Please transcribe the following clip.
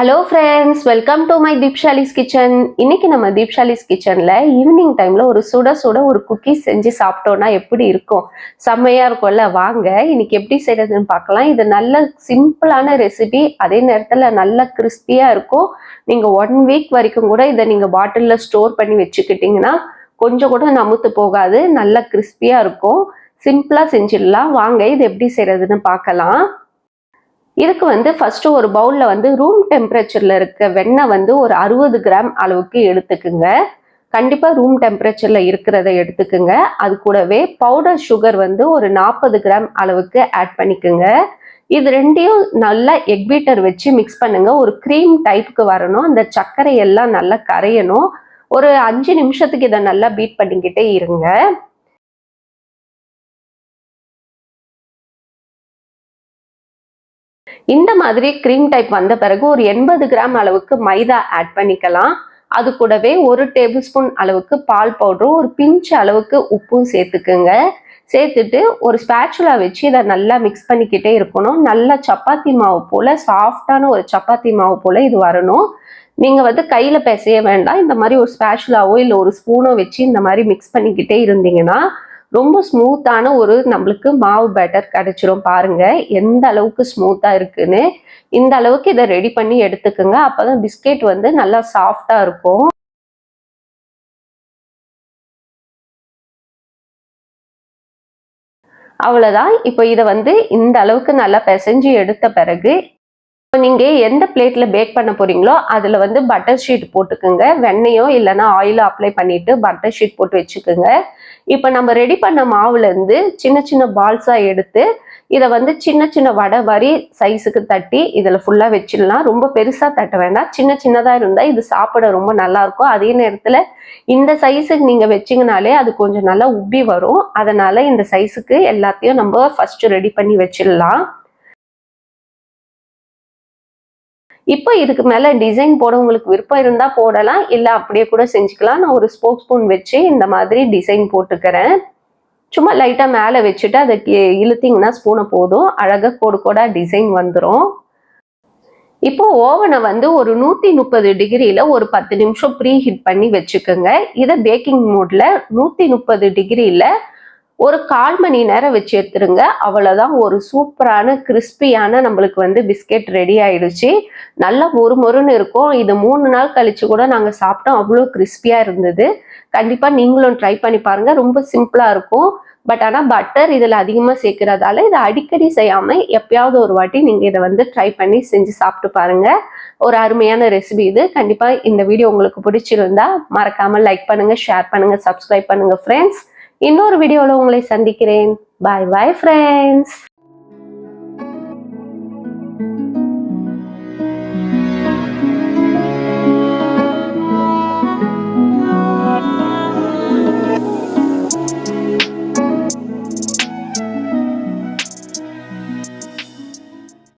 Hello friends welcome to my Deepshali's kitchen இன்னைக்கு நம்ம தீப்ஷாலிஸ் கிச்சனில் ஈவினிங் டைமில் ஒரு சுட சுட ஒரு குக்கீஸ் செஞ்சு சாப்பிட்டோன்னா எப்படி இருக்கும்? செம்மையாக இருக்கும்ல? வாங்க இன்னைக்கு எப்படி செய்யறதுன்னு பார்க்கலாம். இது நல்ல சிம்பிளான ரெசிபி அதே நேரத்தில் நல்ல கிறிஸ்பியாக இருக்கும். நீங்கள் ஒன் வீக் வரைக்கும் கூட இதை நீங்கள் பாட்டிலில் ஸ்டோர் பண்ணி வச்சுக்கிட்டிங்கன்னா கொஞ்சம் கூட நமுத்து போகாது. நல்ல கிறிஸ்பியாக இருக்கும். சிம்பிளாக செஞ்சிடலாம். வாங்க இது எப்படி செய்யறதுன்னு பார்க்கலாம். இதுக்கு வந்து ஃபஸ்ட்டு ஒரு பவுலில் வந்து ரூம் டெம்பரேச்சரில் இருக்க வெண்ணெய் வந்து ஒரு அறுபது கிராம் அளவுக்கு எடுத்துக்குங்க. கண்டிப்பாக ரூம் டெம்பரேச்சரில் இருக்கிறத எடுத்துக்குங்க. அது கூடவே பவுடர் சுகர் வந்து ஒரு நாற்பது கிராம் அளவுக்கு ஆட் பண்ணிக்கோங்க. இது ரெண்டையும் நல்லா எக் பீட்டர் வச்சு மிக்ஸ் பண்ணுங்க. ஒரு க்ரீம் டைப்புக்கு வரணும். அந்த சர்க்கரை எல்லாம் நல்லா கரையணும். ஒரு அஞ்சு நிமிஷத்துக்கு இதை நல்லா பீட் பண்ணிக்கிட்டே இருங்க. இந்த மாதிரி க்ரீம் டைப் வந்த பிறகு ஒரு எண்பது கிராம் அளவுக்கு மைதா ஆட் பண்ணிக்கலாம். அது கூடவே ஒரு டேபிள் ஸ்பூன் அளவுக்கு பால் பவுடரும் ஒரு பிஞ்ச் அளவுக்கு உப்பும் சேர்த்துக்குங்க. சேர்த்துட்டு ஒரு ஸ்பேச்சுலா வச்சு இதை நல்லா மிக்ஸ் பண்ணிக்கிட்டே இருக்கணும். நல்லா சப்பாத்தி மாவு போல் சாஃப்டான ஒரு சப்பாத்தி மாவு போல் இது வரணும். நீங்கள் வந்து கையில் பிசைய வேண்டாம். இந்த மாதிரி ஒரு ஸ்பேச்சுலாவோ இல்லை ஒரு ஸ்பூனோ வச்சு இந்த மாதிரி மிக்ஸ் பண்ணிக்கிட்டே இருந்தீங்கன்னா ரொம்ப ஸ்மூத்தான ஒரு நம்மளுக்கு மாவு பேட்டர் கிடைச்சிரும் பாருங்க. எந்த அளவுக்கு ஸ்மூத்தாக இருக்குன்னு. இந்த அளவுக்கு இதை ரெடி பண்ணி எடுத்துக்கோங்க. அப்போதான் பிஸ்கெட் வந்து நல்லா சாஃப்டாக இருக்கும். அவ்வளோதான் இப்போ இதை வந்து இந்த அளவுக்கு நல்லா பிசைஞ்சு எடுத்த பிறகு நீங்கள் எந்த பிளேட்டில் பேக் பண்ண போகிறீங்களோ அதில் வந்து பட்டர் ஷீட் போட்டுக்கோங்க. வெண்ணையோ இல்லைன்னா ஆயிலோ அப்ளை பண்ணிவிட்டு பட்டர் ஷீட் போட்டு வச்சுக்கோங்க. இப்போ நம்ம ரெடி பண்ண மாவுலேருந்து சின்ன சின்ன பால்ஸாக எடுத்து இதை வந்து சின்ன சின்ன வடை வரி சைஸுக்கு தட்டி இதில் ஃபுல்லாக வச்சிடலாம். ரொம்ப பெருசாக தட்ட வேண்டாம். சின்ன சின்னதாக இருந்தால் இது சாப்பிட ரொம்ப நல்லாயிருக்கும் அதே நேரத்தில் இந்த சைஸுக்கு நீங்கள் வச்சிங்கனாலே அது கொஞ்சம் நல்லா உப்பி வரும். அதனால் இந்த சைஸுக்கு எல்லாத்தையும் நம்ம ஃபஸ்ட்டு ரெடி பண்ணி வச்சிடலாம். இப்போ இதுக்கு மேலே டிசைன் போட உங்களுக்கு விருப்பம் இருந்தால் போடலாம் இல்லை அப்படியே கூட செஞ்சுக்கலாம். நான் ஒரு ஸ்போக் ஸ்பூன் வச்சு இந்த மாதிரி டிசைன் போட்டுக்கிறேன். சும்மா லைட்டாக மேலே வச்சுட்டு அதை இழுத்திங்கன்னா ஸ்பூனை போதும். அழகாக கோடு கோடாக டிசைன் வந்துடும் இப்போ ஓவனை வந்து ஒரு நூற்றி முப்பது டிகிரியில் ஒரு பத்து நிமிஷம் ப்ரீ ஹீட் பண்ணி வச்சுக்கோங்க. இதை பேக்கிங் மோடில் நூற்றி முப்பது டிகிரியில் ஒரு கால் மணி நேரம் வச்சு எடுத்துருங்க. அவ்வளோதான் ஒரு சூப்பரான கிறிஸ்பியான நம்மளுக்கு வந்து பிஸ்கெட் ரெடி ஆயிடுச்சு. நல்லா மொறு மொறுன்னு இருக்கும். இது மூணு நாள் கழிச்சு கூட நாங்கள் சாப்பிட்டோம். அவ்வளோ கிறிஸ்பியாக இருந்தது. கண்டிப்பாக நீங்களும் ட்ரை பண்ணி பாருங்கள் ரொம்ப சிம்பிளாக இருக்கும். பட் ஆனால் பட்டர் இதில் அதிகமாக சேர்க்கறதால இதை அடிக்கடி செய்யாமல் எப்பயாவது ஒரு வாட்டி நீங்கள் இதை வந்து ட்ரை பண்ணி செஞ்சு சாப்பிட்டு பாருங்கள் ஒரு அருமையான ரெசிபி இது. கண்டிப்பாக இந்த வீடியோ உங்களுக்கு பிடிச்சிருந்தா மறக்காமல் லைக் பண்ணுங்கள் ஷேர் பண்ணுங்கள் சப்ஸ்கிரைப் பண்ணுங்கள் ஃப்ரெண்ட்ஸ் இன்னொரு வீடியோவில் உங்களை சந்திக்கிறேன். பாய் பாய் ஃப்ரெண்ட்ஸ்